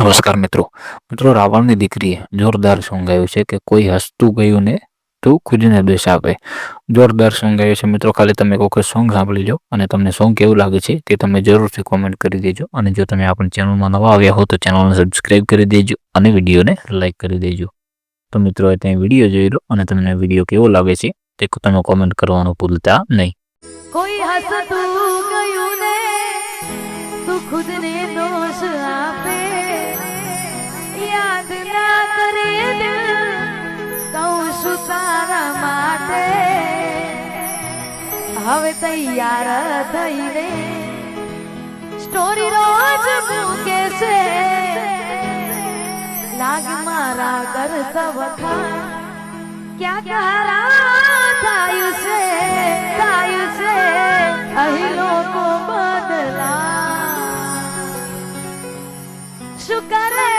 નમસ્કાર મિત્રો. મિત્રો, રાવણની દીકરીએ જોરદાર સોંગ ગાયું છે કે કોઈ હસતું ગયું ને તું ખુદને દોષ આપે. જોરદાર સોંગ ગાયું છે મિત્રો. ખાલી તમે કોઈ સોંગ સાંભળી લો અને તમને સોંગ કેવું લાગે છે તે તમે જરૂરથી કોમેન્ટ કરી દેજો. અને જો તમે આપણી ચેનલમાં નવા આવ્યા હો તો ચેનલને સબસ્ક્રાઈબ કરી દેજો અને વિડીયોને લાઈક કરી દેજો. તો મિત્રો ત્યાં વીડિયો જોઈ લો અને તમને વીડિયો કેવો લાગે છે તે તમે કોમેન્ટ કરવાનું ભૂલતા નહીં. ખુદને દોષ આપે. ના કરે દિલ કહું છું તારા માટે હવે તૈયાર થઈને સ્ટોરી રોજ મૂકે છે લાગ મારા કરતા વખા ક્યાં કહારા થાયું છે થાયું છે અહીં લોકો બદલા શું કરે